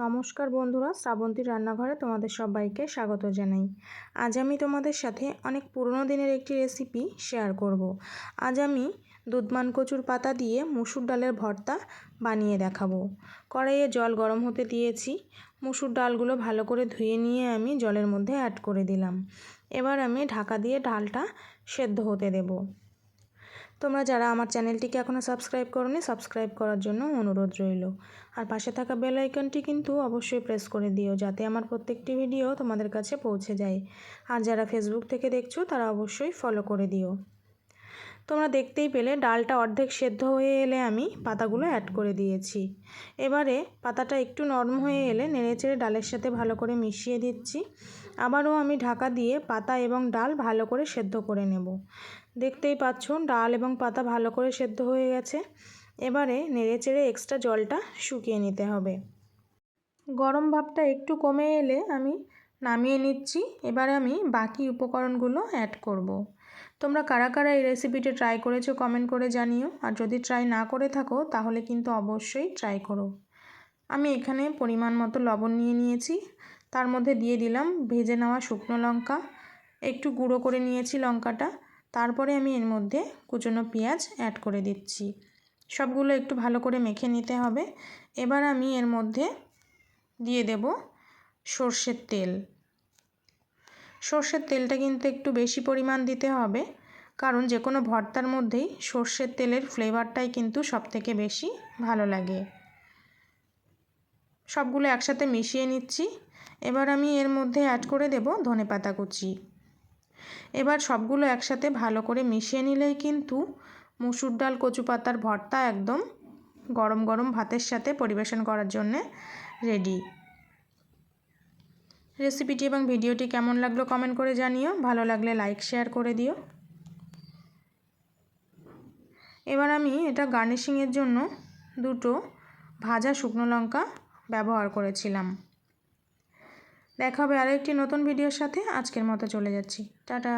নমস্কার বন্ধুরা, শ্রাবন্তী রান্নাঘরে তোমাদের সবাইকে স্বাগত জানাই। আজ আমি তোমাদের সাথে অনেক পুরনো দিনের একটি রেসিপি শেয়ার করব। আজ আমি দুধমান কচুর পাতা দিয়ে মুসুর ডালের ভর্তা বানিয়ে দেখাবো। কড়াইয়ে জল গরম হতে দিয়েছি। মুসুর ডালগুলো ভালো করে ধুয়ে নিয়ে আমি জলের মধ্যে অ্যাড করে দিলাম। এবার আমি ঢাকা দিয়ে ডালটা সেদ্ধ হতে দেবো। তোমরা যারা আমার চ্যানেলটিকে এখনও সাবস্ক্রাইব করনি, সাবস্ক্রাইব করার জন্য অনুরোধ রইল। আর পাশে থাকা বেল আইকনটি কিন্তু অবশ্যই প্রেস করে দিও, যাতে আমার প্রত্যেকটি ভিডিও তোমাদের কাছে পৌঁছে যায়। আর যারা ফেসবুক থেকে দেখছ, তারা অবশ্যই ফলো করে দিও। তোমরা দেখতেই পেলে ডালটা অর্ধেক সেদ্ধ হয়ে এলে আমি পাতাগুলো অ্যাড করে দিয়েছি। এবারে পাতাটা একটু নরম হয়ে এলে নেড়েচেড়ে ডালের সাথে ভালো করে মিশিয়ে দিচ্ছি। আবারও আমি ঢাকা দিয়ে পাতা এবং ডাল ভালো করে সেদ্ধ করে নেব। দেখতেই পাচ্ছ ডাল এবং পাতা ভালো করে সেদ্ধ হয়ে গেছে। এবারে নেড়েচেড়ে এক্সট্রা জলটা শুকিয়ে নিতে হবে। গরম ভাবটা একটু কমে এলে আমি নামিয়ে নিচ্ছি। এবার আমি বাকি উপকরণগুলো অ্যাড করব। তোমরা কারা কারা এই রেসিপিটি ট্রাই করেছ কমেন্ট করে জানিও। আর যদি ট্রাই না করে থাকো, তাহলে কিন্তু অবশ্যই ট্রাই করো। আমি এখানে পরিমাণ মতো লবণ নিয়ে নিয়েছি। তার মধ্যে দিয়ে দিলাম ভেজে নেওয়া শুকনো লঙ্কা। একটু গুঁড়ো করে নিয়েছি লঙ্কাটা। তারপরে আমি এর মধ্যে কুচনো পেঁয়াজ অ্যাড করে দিচ্ছি। সবগুলো একটু ভালো করে মেখে নিতে হবে। এবার আমি এর মধ্যে দিয়ে দেব সর্ষের তেল। সর্ষের তেলটা কিন্তু একটু বেশি পরিমাণ দিতে হবে, কারণ যে কোনো ভর্তার মধ্যেই সর্ষের তেলের ফ্লেভারটাই কিন্তু সবথেকে বেশি ভালো লাগে। সবগুলো একসাথে মিশিয়ে নিচ্ছি। এবার আমি এর মধ্যে অ্যাড করে দেব ধনে পাতা কুচি। এবার সবগুলো একসাথে ভালো করে মিশিয়ে নিলেই কিন্তু মুসুর ডাল, কচু পাতার ভর্তা একদম গরম গরম ভাতের সাথে পরিবেশন করার জন্যে রেডি রেসিপিটি এবং ভিডিওটি কেমন লাগল কমেন্ট করে জানিও। ভালো লাগলে লাইক শেয়ার করে দিও। এবার আমি এটা গার্নিশিংয়ের জন্য দুটো ভাজা শুকনো লঙ্কা ব্যবহার করেছিলাম। দেখা হবে আরও একটি নতুন ভিডিওর সাথে। আজকের মতো চলে যাচ্ছি। টাটা!